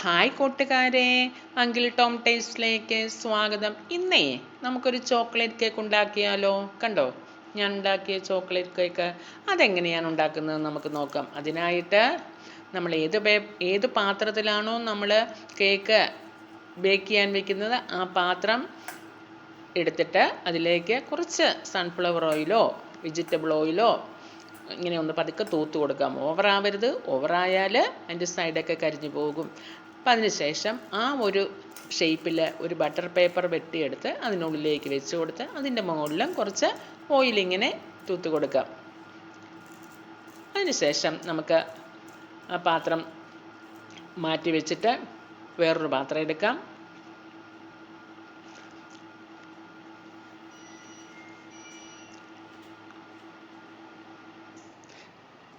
Hi കൂട്ടുകാരെ. Uncle Tom ടേസ്റ്റിലേക്ക് സ്വാഗതം. ഇന്നേ നമുക്കൊരു ചോക്ലേറ്റ് കേക്ക് ഉണ്ടാക്കിയാലോ? കണ്ടോ? ഞാൻ ഉണ്ടാക്കിയ ചോക്ലേറ്റ് കേക്ക്. അതെങ്ങനെയാണ് ഉണ്ടാക്കുന്നത് നമുക്ക് നോക്കാം. അതിനായിട്ട് നമ്മൾ ഏത് ഏത് പാത്രത്തിലാണോ നമ്മൾ കേക്ക് ബേക്ക് ചെയ്യാൻ വെക്കുന്നത് ആ പാത്രം എടുത്തിട്ട് അതിലേക്ക് കുറച്ച് സൺഫ്ലവർ ഓയിലോ വെജിറ്റബിൾ ഓയിലോ ഇങ്ങനെ ഒന്ന് പതുക്കെ തൂത്ത് കൊടുക്കാം. ഓവറാവരുത് ഓവറായാൽ അതിന്റെ സൈഡൊക്കെ കരിഞ്ഞു പോകും. അപ്പം അതിന് ശേഷം ആ ഒരു ഷേപ്പിൽ ഒരു ബട്ടർ പേപ്പർ വെട്ടിയെടുത്ത് അതിനുള്ളിലേക്ക് വെച്ച് കൊടുത്ത് അതിന്റെ മുകളിലും കുറച്ച് ഓയിലിങ്ങനെ തൂത്ത് കൊടുക്കാം. അതിന് ശേഷം നമുക്ക് ആ പാത്രം മാറ്റി വെച്ചിട്ട് വേറൊരു പാത്രം എടുക്കാം.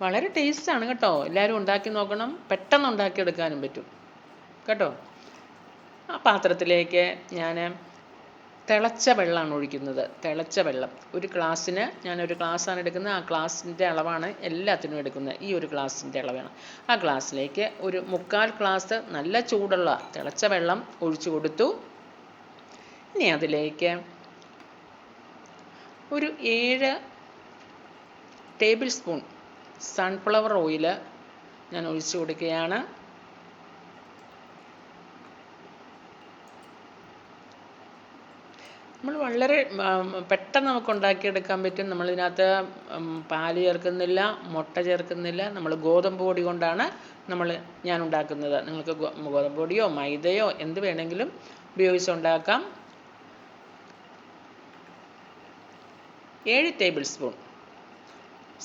വളരെ ടേസ്റ്റാണ് കേട്ടോ. എല്ലാവരും ഉണ്ടാക്കി നോക്കണം. പെട്ടെന്ന് ഉണ്ടാക്കിയെടുക്കാനും പറ്റും. കേട്ടോ? ആ പാത്രത്തിലേക്ക് ഞാൻ തിളച്ച വെള്ളമാണ് ഒഴിക്കുന്നത്. തിളച്ച വെള്ളം. ഒരു ഗ്ലാസ്സിന് ഞാനൊരു ഗ്ലാസ്സാണ് എടുക്കുന്നത്. ആ ഗ്ലാസിന്റെ അളവാണ് എല്ലാത്തിനും എടുക്കുന്നത്. ഈ ഒരു ഗ്ലാസിന്റെ അളവാണ്. ആ ഗ്ലാസ്സിലേക്ക് ഒരു മുക്കാൽ ഗ്ലാസ് നല്ല ചൂടുള്ള തിളച്ച വെള്ളം ഒഴിച്ചു കൊടുത്തു. ഇനി അതിലേക്ക് ഒരു ഏഴ് ടേബിൾ സ്പൂൺ സൺഫ്ലവർ ഓയിൽ ഞാൻ ഒഴിച്ചു കൊടുക്കുകയാണ്. നമ്മൾ വളരെ പെട്ടെന്ന് നമുക്ക് ഉണ്ടാക്കിയെടുക്കാൻ പറ്റും. നമ്മളിതിനകത്ത് പാൽ ചേർക്കുന്നില്ല മുട്ട ചേർക്കുന്നില്ല. നമ്മൾ ഗോതമ്പ് പൊടി കൊണ്ടാണ് നമ്മൾ ഞാൻ ഉണ്ടാക്കുന്നത്. നിങ്ങൾക്ക് ഗോതമ്പ് പൊടിയോ മൈദയോ എന്ത് വേണമെങ്കിലും ഉപയോഗിച്ച് ഉണ്ടാക്കാം. ഏഴ് ടേബിൾ സ്പൂൺ.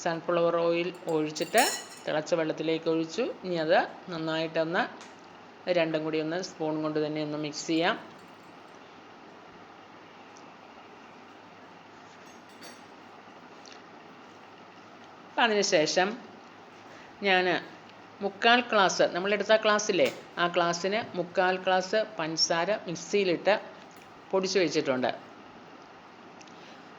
സൺഫ്ലവർ ഓയിൽ ഒഴിച്ചിട്ട് തിളച്ച വെള്ളത്തിലേക്ക് ഒഴിച്ചു. ഇനി അത് നന്നായിട്ടൊന്ന് രണ്ടും കൂടി ഒന്ന് സ്പൂൺ കൊണ്ട് തന്നെ ഒന്ന് മിക്സ് ചെയ്യാം. അതിനുശേഷം ഞാൻ മുക്കാൽ ഗ്ലാസ് നമ്മളെടുത്ത ക്ലാസ്സില്ലേ ആ ഗ്ലാസ്സിന് മുക്കാൽ ഗ്ലാസ് പഞ്ചസാര മിക്സിയിലിട്ട് പൊടിച്ചു വെച്ചിട്ടുണ്ട്.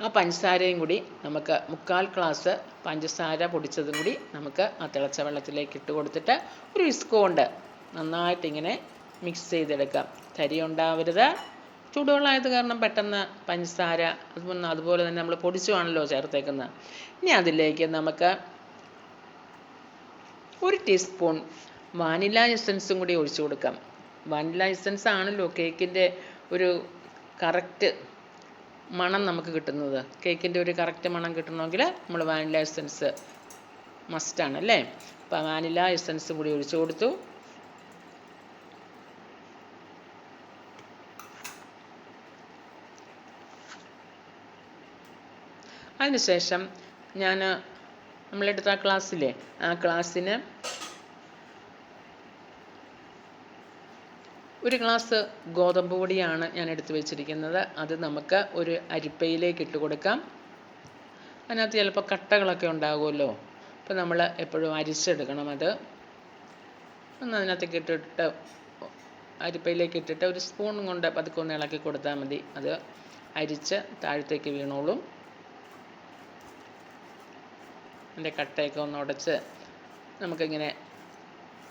ആ പഞ്ചസാരയും കൂടി നമുക്ക് മുക്കാൽ ഗ്ലാസ് പഞ്ചസാര പൊടിച്ചതും കൂടി നമുക്ക് ആ തിളച്ച വെള്ളത്തിലേക്ക് ഇട്ട് കൊടുത്തിട്ട് ഒരു വിസ്ക് കൊണ്ട് നന്നായിട്ട് ഇങ്ങനെ മിക്സ് ചെയ്തെടുക്കാം തരി ഉണ്ടാവരുത്. ചൂടുവെള്ളമായത് കാരണം പെട്ടെന്ന് പഞ്ചസാര അതുപോലെ അതുപോലെ തന്നെ നമ്മൾ പൊടിച്ചുവാണല്ലോ ചേർത്തേക്കുന്നത്. ഇനി അതിലേക്ക് നമുക്ക് ഒരു ടീസ്പൂൺ വാനില എസൻസും കൂടി ഒഴിച്ചു കൊടുക്കാം. വാനില എസൻസ് ആണല്ലോ കേക്കിന്റെ ഒരു കറക്റ്റ് മണം നമുക്ക് കിട്ടുന്നത്. കേക്കിന്റെ ഒരു കറക്റ്റ് മണം കിട്ടണമെങ്കിൽ നമ്മൾ വാനില എസൻസ് മസ്റ്റാണ് അല്ലേ? അപ്പോൾ വാനില എസൻസ് കൂടി ഒഴിച്ചു കൊടുത്തു. അതിനുശേഷം ഞാൻ നമ്മളെടുത്ത ആ ക്ലാസ്സിലെ ആ ക്ലാസ്സിന് ഒരു ഗ്ലാസ് ഗോതമ്പ് പൊടിയാണ് ഞാൻ എടുത്തു വെച്ചിരിക്കുന്നത്. അത് നമുക്ക് ഒരു അരിപ്പയിലേക്ക് ഇട്ട് കൊടുക്കാം. അതിനകത്ത് ചിലപ്പോൾ കട്ടകളൊക്കെ ഉണ്ടാകുമല്ലോ. അപ്പോൾ നമ്മൾ എപ്പോഴും അരിച്ചെടുക്കണം അത്. ഒന്ന് അതിനകത്തേക്ക് ഇട്ടിട്ട് അരിപ്പയിലേക്ക് ഇട്ടിട്ട് ഒരു സ്പൂൺ കൊണ്ട് പതുക്കെ ഒന്ന് ഇളക്കി കൊടുത്താൽ മതി. അത് അരിച്ച് താഴത്തേക്ക് വീണോളും. അതിന്റെ കട്ടയൊക്കെ ഒന്ന് ഉടച്ച് നമുക്കിങ്ങനെ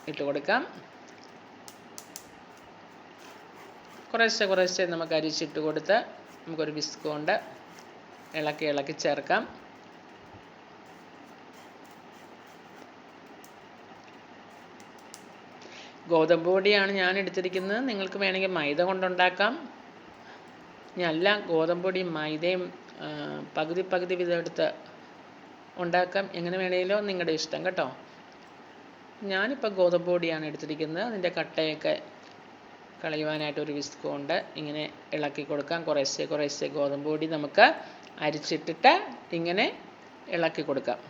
ഇട്ട് കൊടുക്കാം. കുറേശ്ശെ കുറേശ്ശെ നമുക്ക് അരിച്ചിട്ട് കൊടുത്ത് നമുക്കൊരു ബിസ്ക് കൊണ്ട് ഇളക്കി ഇളക്കി ചേർക്കാം. ഗോതമ്പ് പൊടിയാണ് ഞാൻ എടുത്തിരിക്കുന്നത്. നിങ്ങൾക്ക് വേണമെങ്കിൽ മൈദ കൊണ്ടുണ്ടാക്കാം. അല്ല ഗോതമ്പ് പൊടിയും മൈദയും പകുതി പകുതി വിധം എടുത്ത് ഉണ്ടാക്കാം. എങ്ങനെ വേണമെങ്കിലും നിങ്ങളുടെ ഇഷ്ടം കേട്ടോ. ഞാനിപ്പോൾ ഗോതമ്പ് പൊടിയാണ് എടുത്തിരിക്കുന്നത്. അതിന്റെ കട്ടയൊക്കെ കളയുവാനായിട്ട് ഒരു വിസ്ക് കൊണ്ട് ഇങ്ങനെ ഇളക്കി കൊടുക്കാം. കുറേശ്ശെ കുറേശ്ശെ ഗോതമ്പ് പൊടി നമുക്ക് അരിച്ചിട്ടിട്ട് ഇങ്ങനെ ഇളക്കി കൊടുക്കാം.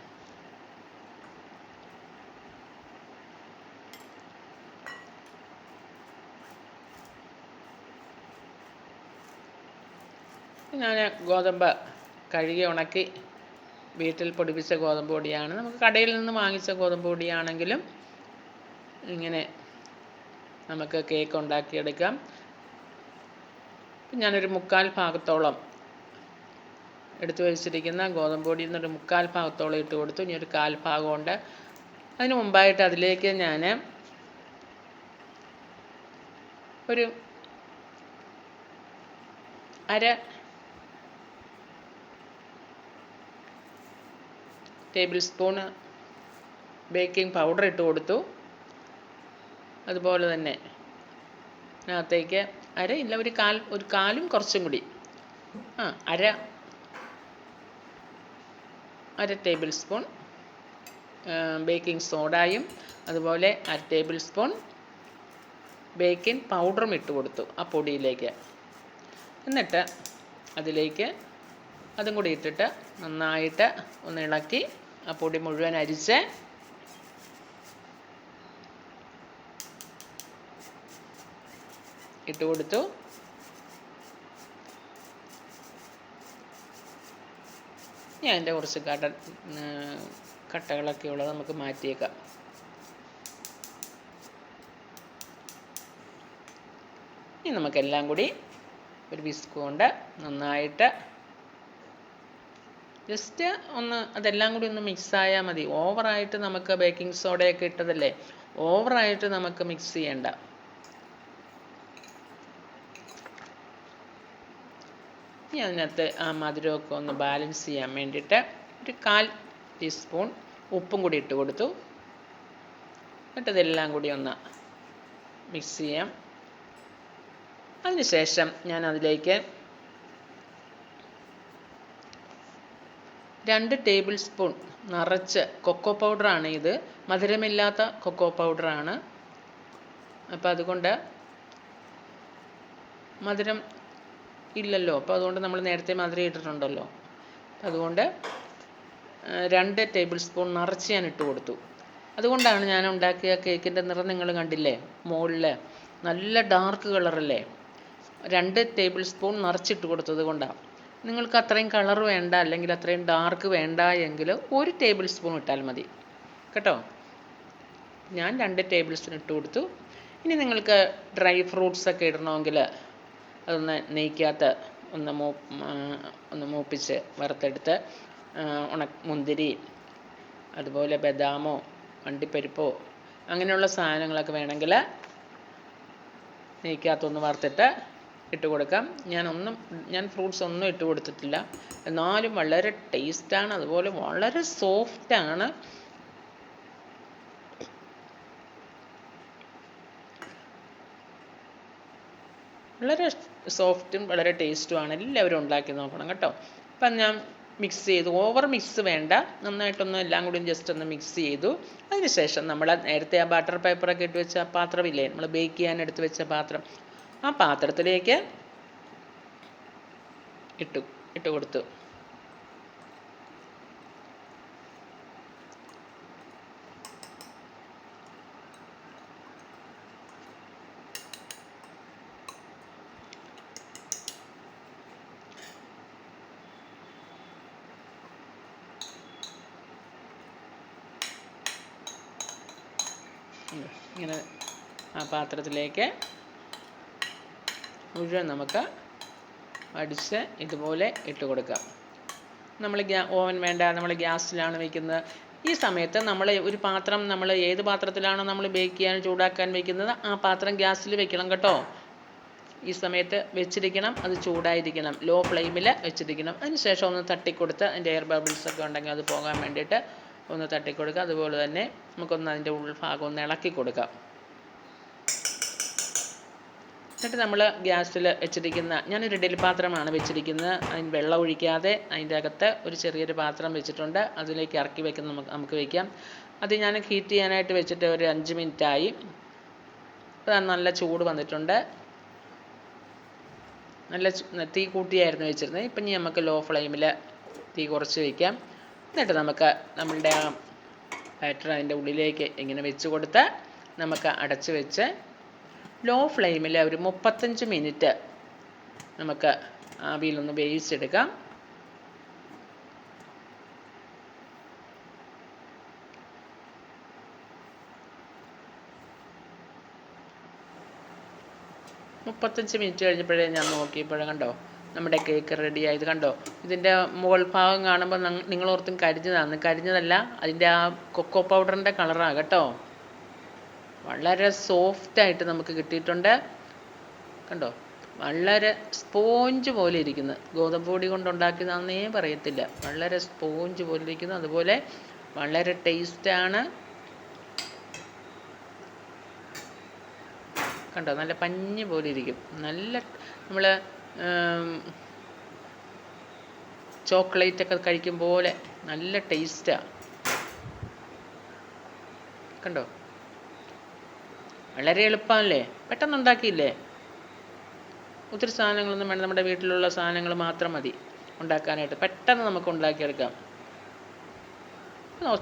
ഞാൻ ഗോതമ്പ് കഴുകി ഉണക്കി വീട്ടിൽ പൊടിപ്പിച്ച ഗോതമ്പ് പൊടിയാണ്. നമുക്ക് കടയിൽ നിന്ന് വാങ്ങിച്ച ഗോതമ്പ് പൊടിയാണെങ്കിലും ഇങ്ങനെ നമുക്ക് കേക്ക് ഉണ്ടാക്കിയെടുക്കാം. ഞാനൊരു മുക്കാൽ ഭാഗത്തോളം എടുത്തു വെച്ചിരിക്കുന്ന ഗോതമ്പ് പൊടിയിൽ നിന്നൊരു മുക്കാൽ ഭാഗത്തോളം ഇട്ട് കൊടുത്തു. ഇനി ഒരു കാൽ ഭാഗമുണ്ട്. അതിന് മുമ്പായിട്ട് അതിലേക്ക് ഞാൻ ഒരു അര ടേബിൾ സ്പൂണ് ബേക്കിംഗ് പൗഡർ ഇട്ട് കൊടുത്തു. അതുപോലെ തന്നെ. അതിനകത്തേക്ക് അര ഇല്ല ഒരു കാൽ ഒരു കാലും കുറച്ചും കൂടി. ആ അര. അര ടേബിൾ സ്പൂൺ ബേക്കിംഗ് സോഡയും അതുപോലെ അര ടേബിൾ സ്പൂൺ ബേക്കിംഗ് പൗഡറും ഇട്ട് കൊടുത്തു ആ പൊടിയിലേക്ക്. എന്നിട്ട് അതിലേക്ക് അതും കൂടി ഇട്ടിട്ട് നന്നായിട്ട് ഒന്ന് ഇളക്കി ആ പൊടി മുഴുവൻ അരിച്ച് ഇട്ട് കൊടുത്തു. ഇനി അതിന്റെ കുറച്ച് കട കട്ടകളൊക്കെ ഉള്ളത് നമുക്ക് മാറ്റിയേക്കാം. ഇനി നമുക്കെല്ലാം കൂടി ഒരു വിസ്ക് കൊണ്ട് നന്നായിട്ട് ജസ്റ്റ് ഒന്ന് അതെല്ലാം കൂടി ഒന്ന് മിക്സ് ആയാൽ മതി. ഓവറായിട്ട് നമുക്ക് ബേക്കിംഗ് സോഡയൊക്കെ ഇട്ടതല്ലേ? ഓവറായിട്ട് നമുക്ക് മിക്സ് ചെയ്യണ്ട. ഇനി അതിനകത്ത് ആ മധുരമൊക്കെ ഒന്ന് ബാലൻസ് ചെയ്യാൻ വേണ്ടിയിട്ട് ഒരു കാൽ ടീസ്പൂൺ ഉപ്പും കൂടി ഇട്ട് കൊടുത്തു. എന്നിട്ട് ഇതെല്ലാം കൂടി ഒന്ന് മിക്സ് ചെയ്യാം. അതിനുശേഷം ഞാൻ അതിലേക്ക് രണ്ട് ടേബിൾ സ്പൂൺ നിറച്ച് കൊക്കോ പൗഡറാണ് ഇത്. മധുരമില്ലാത്ത കൊക്കോ പൗഡറാണ് അപ്പോൾ അതുകൊണ്ട് മധുരം ഇല്ലല്ലോ. അപ്പോൾ അതുകൊണ്ട് നമ്മൾ നേരത്തെ മാതിരി ഇട്ടിട്ടുണ്ടല്ലോ. അതുകൊണ്ട് രണ്ട് ടേബിൾ സ്പൂൺ നിറച്ച് ഞാൻ ഇട്ട് കൊടുത്തു. അതുകൊണ്ടാണ് ഞാൻ ഉണ്ടാക്കിയ കേക്കിന്റെ നിറം നിങ്ങൾ കണ്ടില്ലേ? മുകളിൽ നല്ല ഡാർക്ക് കളറല്ലേ രണ്ട് ടേബിൾ സ്പൂൺ നിറച്ചിട്ട് കൊടുത്തത് കൊണ്ടാണ് നിങ്ങൾക്ക് അത്രയും കളർ വേണ്ട അല്ലെങ്കിൽ അത്രയും ഡാർക്ക് വേണ്ട എങ്കിൽ ഒരു ടേബിൾ സ്പൂൺ ഇട്ടാൽ മതി. കേട്ടോ? ഞാൻ രണ്ട് ടേബിൾ സ്പൂൺ ഇട്ട് കൊടുത്തു. ഇനി നിങ്ങൾക്ക് ഡ്രൈ ഫ്രൂട്ട്സ് ഒക്കെ ഇടണമെങ്കിൽ അതൊന്ന് നെയ്ക്കകത്ത് ഒന്ന് മൂ ഒന്ന് മൂപ്പിച്ച് വറുത്തെടുത്ത് ഉണ മുന്തിരി അതുപോലെ ബദാമോ അണ്ടിപ്പരിപ്പോ അങ്ങനെയുള്ള സാധനങ്ങളൊക്കെ വേണമെങ്കിൽ നെയ്ക്കകത്തൊന്ന് വറുത്തിട്ട് ഇട്ട് കൊടുക്കാം. ഞാൻ ഒന്നും ഞാൻ ഫ്രൂട്ട്സ് ഒന്നും ഇട്ട് കൊടുത്തിട്ടില്ല. എന്നാലും വളരെ ടേസ്റ്റാണ്. അതുപോലെ വളരെ സോഫ്റ്റാണ്. വളരെ സോഫ്റ്റും വളരെ ടേസ്റ്റുമാണ് എല്ലാവരും ഉണ്ടാക്കി നോക്കണം കേട്ടോ. അപ്പം ഞാൻ മിക്സ് ചെയ്തു. ഓവർ മിക്സ് വേണ്ട. നന്നായിട്ടൊന്ന് എല്ലാം കൂടി ജസ്റ്റ് ഒന്ന് മിക്സ് ചെയ്തു. അതിനുശേഷം നമ്മൾ നേരത്തെ ആ ബട്ടർ പേപ്പറൊക്കെ ഇട്ട് വെച്ച പാത്രമില്ലേ? നമ്മൾ ബേക്ക് ചെയ്യാൻ എടുത്ത് വെച്ച പാത്രം. ആ പാത്രത്തിലേക്ക് ഇട്ടു. ഇട്ട് കൊടുത്തു. ഇങ്ങനെ ആ പാത്രത്തിലേക്ക് മുഴുവൻ നമുക്ക് അടിച്ച് ഇതുപോലെ ഇട്ട് കൊടുക്കാം. നമ്മൾ ഗ്യാ ഓവൻ വേണ്ട നമ്മൾ ഗ്യാസിലാണ് വയ്ക്കുന്നത് ഈ സമയത്ത് നമ്മൾ ഒരു പാത്രം നമ്മൾ ഏത് പാത്രത്തിലാണോ നമ്മൾ ബേക്ക് ചെയ്യാൻ ചൂടാക്കാൻ വയ്ക്കുന്നത് ആ പാത്രം ഗ്യാസിൽ വെക്കണം കേട്ടോ. ഈ സമയത്ത് വെച്ചിരിക്കണം അത് ചൂടായിരിക്കണം. ലോ ഫ്ലെയിമിൽ വെച്ചിരിക്കണം. അതിന് ശേഷം ഒന്ന് തട്ടിക്കൊടുത്ത് അതിന്റെ എയർ ബബിൾസ് ഒക്കെ ഉണ്ടെങ്കിൽ അത് പോകാൻ വേണ്ടിയിട്ട് ഒന്ന് തട്ടിക്കൊടുക്കുക. അതുപോലെ തന്നെ നമുക്കൊന്ന് അതിന്റെ ഉൾഭാഗം ഒന്ന് ഇളക്കി കൊടുക്കാം. എന്നിട്ട് നമ്മൾ ഗ്യാസിൽ വെച്ചിരിക്കുന്ന ഞാനൊരു ഇഡലി പാത്രമാണ് വെച്ചിരിക്കുന്നത്. അതിന് വെള്ളം ഒഴിക്കാതെ അതിന്റെ അകത്ത് ഒരു ചെറിയൊരു പാത്രം വെച്ചിട്ടുണ്ട്. അതിലേക്ക് ഇറക്കി വെക്കുന്ന നമുക്ക് നമുക്ക് വയ്ക്കാം അത് ഞാൻ ഹീറ്റ് ചെയ്യാനായിട്ട് വെച്ചിട്ട് ഒരു അഞ്ച് മിനിറ്റായി. നല്ല ചൂട് വന്നിട്ടുണ്ട്. നല്ല തീ കൂട്ടിയായിരുന്നു വെച്ചിരുന്നത്. ഇപ്പം ഇനി നമുക്ക് ലോ ഫ്ലെയിമിൽ തീ കുറച്ച് വയ്ക്കാം എന്നിട്ട് നമുക്ക് നമ്മളുടെ ആ ബാറ്റർ അതിന്റെ ഉള്ളിലേക്ക് ഇങ്ങനെ വെച്ച് കൊടുത്ത് നമുക്ക് അടച്ച് വെച്ച് ലോ ഫ്ലെയിമിൽ ഒരു മുപ്പത്തഞ്ച് മിനിറ്റ് നമുക്ക് ആവിയിലൊന്ന് വേവിച്ചെടുക്കാം മുപ്പത്തഞ്ച് മിനിറ്റ് കഴിഞ്ഞപ്പോഴേ ഞാൻ നോക്കിയപ്പോഴേ കണ്ടോ? നമ്മുടെ കേക്ക് റെഡി ആയത് കണ്ടോ? ഇതിന്റെ മുകൾ ഭാഗം കാണുമ്പോൾ നിങ്ങൾ ഓർത്തും കരിഞ്ഞതാണ്. കരിഞ്ഞതല്ല അതിന്റെ ആ കൊക്കോ പൗഡറിന്റെ കളറാണ് കേട്ടോ. വളരെ സോഫ്റ്റായിട്ട് നമുക്ക് കിട്ടിയിട്ടുണ്ട്. കണ്ടോ? വളരെ സ്പോഞ്ച് പോലെ ഇരിക്കുന്നു. ഗോതമ്പ് പൊടി കൊണ്ടുണ്ടാക്കിയതാണെന്നേ പറയത്തില്ല. വളരെ സ്പോഞ്ച് പോലെ ഇരിക്കുന്നു. അതുപോലെ വളരെ ടേസ്റ്റാണ് കണ്ടോ? നല്ല പഞ്ഞി പോലെ ഇരിക്കും. നല്ല നമ്മൾ ചോക്ലേറ്റ് ഒക്കെ കഴിക്കും പോലെ നല്ല ടേസ്റ്റാണ് കണ്ടോ? വളരെ എളുപ്പമല്ലേ? പെട്ടെന്ന് ഉണ്ടാക്കിയില്ലേ? ഒത്തിരി സാധനങ്ങളൊന്നും വേണ്ട. നമ്മുടെ വീട്ടിലുള്ള സാധനങ്ങൾ മാത്രം മതി ഉണ്ടാക്കാനായിട്ട്. പെട്ടെന്ന് നമുക്ക് ഉണ്ടാക്കിയെടുക്കാം.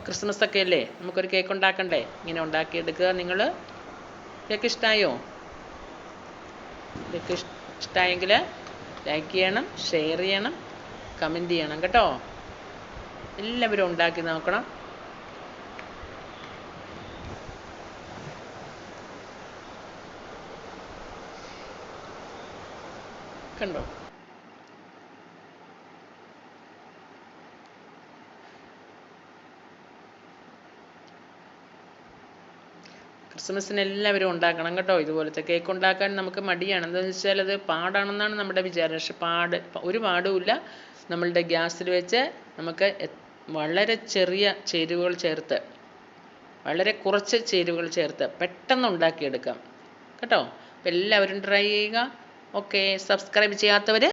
ക്രിസ്മസ് ഒക്കെ അല്ലേ? നമുക്കൊരു കേക്ക് ഉണ്ടാക്കണ്ടേ? ഇങ്ങനെ ഉണ്ടാക്കിയെടുക്കുക. നിങ്ങൾ കേക്ക് ഇഷ്ടമായോ കേക്ക് ഇഷ്ടമായെങ്കിൽ ലൈക്ക് ചെയ്യണം ഷെയർ ചെയ്യണം കമന്റ് ചെയ്യണം കേട്ടോ. എല്ലാവരും ഉണ്ടാക്കി നോക്കണം. കണ്ടോ? ക്രിസ്മസിന് എല്ലാവരും ഉണ്ടാക്കണം കേട്ടോ. ഇതുപോലത്തെ കേക്ക് ഉണ്ടാക്കാൻ നമുക്ക് മടിയാണ്. എന്താണെന്ന് വെച്ചാൽ അത് പാടാണെന്നാണ് നമ്മുടെ വിചാരം. പക്ഷെ പാട് ഒരു പാടുമില്ല നമ്മളുടെ ഗ്യാസിൽ വെച്ച് നമുക്ക് വളരെ ചെറിയ ചേരുവകൾ ചേർത്ത് വളരെ കുറച്ച് ചേരുവകൾ ചേർത്ത് പെട്ടെന്ന് ഉണ്ടാക്കിയെടുക്കാം. കേട്ടോ? എല്ലാവരും ട്രൈ ചെയ്യുക. ഓക്കെ സബ്സ്ക്രൈബ് ചെയ്യാത്തവർ